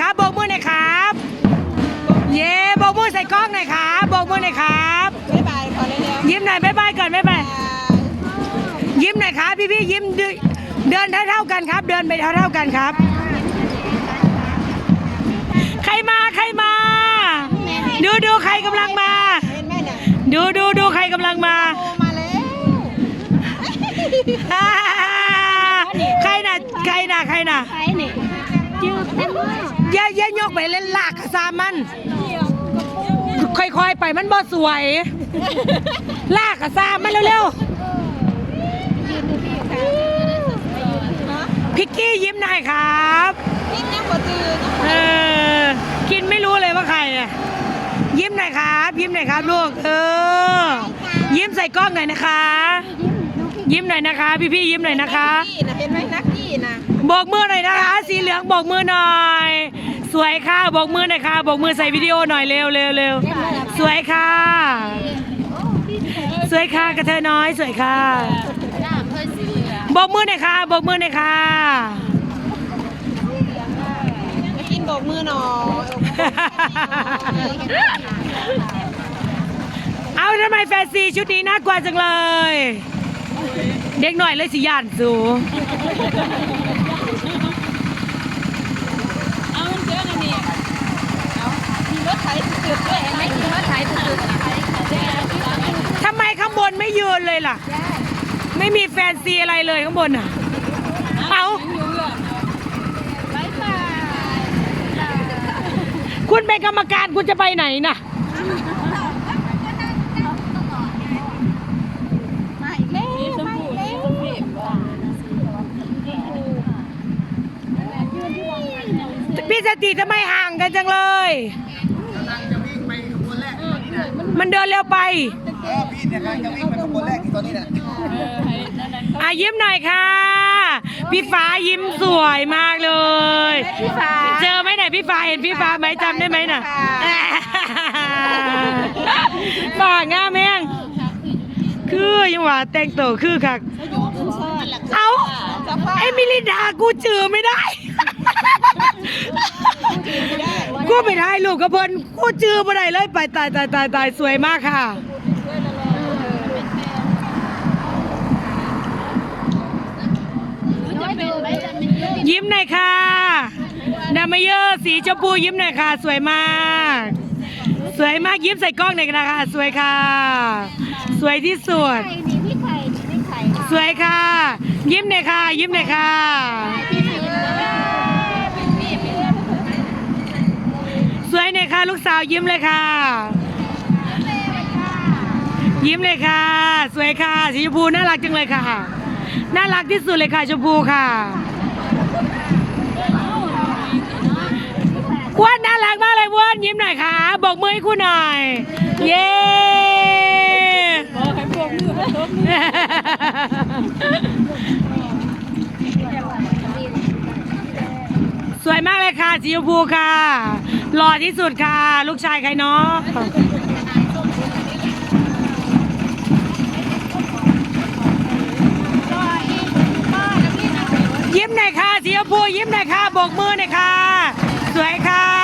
ครับโบกมือหน่อยครับ เย่โบกมือใส่กล้องหน่อยครับโบกมือหน่อยครับ บ๊ายบายขอเร็วยิ้มหน่อยบ๊ายบายก่อนบ๊ายบายยิ้มหน่อยครับพี่พี่ยิ้มเดินเท่าเท่ากันครับ เดินไปเท่าเท่ากันครับ ใครมาใครมา ดูดูใครกำลังมา ดูดูดูใครกำลังมามาแล้วใครน่ะใครน่ะใครน่ะใครน่ะจิ้เต็มเลย อย่าอย่ายกไปเล่นลากกระซามัน ค่อยๆไปมันบ่สวย ลากกระซามันเร็วๆพิกกี้ยิ้มหน่อยครับนี่นะหัวจืดเออกินไม่รู้เลยว่าใครเนี่ยยิ้มหน่อยครับ ยิ้มหน่อยครับลูกเออ ยิ้มใส่กล้องหน่อยนะคะ ยิ้มหน่อยนะคะ พี่ๆยิ้มหน่อยนะคะกี้นะเห็นไหมนักกี้นะโบกมือหน่อยนะคะ สีเหลืองโบกมือหน่อย สวยค่ะโบกมือหน่อยค่ะโบกมือใส่วิดีโอหน่อยเร็วเร็วเร็วสวยค่ะ สวยค่ะกระเทยน้อยสวยค่ะโบกมือหน่อยค่ะโบกมือหน่อยค่ะมากินโบกมือหน่อยเอาทำไมแฟนซีชุดนี้น่ากลัวจังเลย เด็กหน่อยเลยสิย่านสูเอามันเจอกันนี่เอามีรถไถจืดด้วยเห็นไหมมีรถไถจืดทำไมข้างบนไม่ยืนเลยล่ะ ไม่มีแฟนซีอะไรเลยข้างบนอะ เอาคุณเป็นกรรมการคุณจะไปไหนน่ะ มาอีกแล้วมาอีกแล้ว พี่ สติทำไมห่างกันจังเลยมันเดินเร็วไปเออพี่เนี่ยกำลังจะวิ่งไปขบวนแรกที่ตอนนี้เนี่ยอะยิ้มหน่อยค่ะ พี่ฟ้ายิ้มสวยมากเลย พี่ฟ้า เจอไหมไหนพี่ฟ้าเห็นพี่ฟ้าไหมจำได้ไหมน่ะป่าง่าแม่งคือยังว่าแต่งตัวคือคักเอาไอ้มิลิดากูเจอไม่ได้ กูไม่ได้ลูกกับเพิ่นกูเจอไม่ได้เลยไปตายตายตายตายสวยมากค่ะ ยิ้มหน่อยค่ะดามเยอร์สีชมพูยิ้มหน่อยค่ะ สวยมาก สวยมากยิ้มใส่กล้องหน่อยนะคะ สวยค่ะ สวยที่สุดไข่นี่พี่ไข่นี่พี่ไข่สวยค่ะ ยิ้มหน่อยค่ะ ยิ้มหน่อยค่ะ พี่ไข่ สวยหน่อยค่ะ ลูกสาวยิ้มเลยค่ะ ยิ้มเลยค่ะ สวยค่ะ สีชมพูน่ารักจังเลยค่ะ น่ารักที่สุดเลยค่ะชมพูค่ะอ้วนน่ารักมากเลยอ้วนยิ้มหน่อยค่ะ บอกมือให้คุณหน่อย เย้ส วยมากเลยค่ะสีชมพูค่ะหล่อที่สุดค่ะ ลูกชายใครเนาะยิ้มหน่อยค่ะสีชมพูยิ้มหน่อยค่ะโบกมือหน่อยค่ะ สวยค่ะ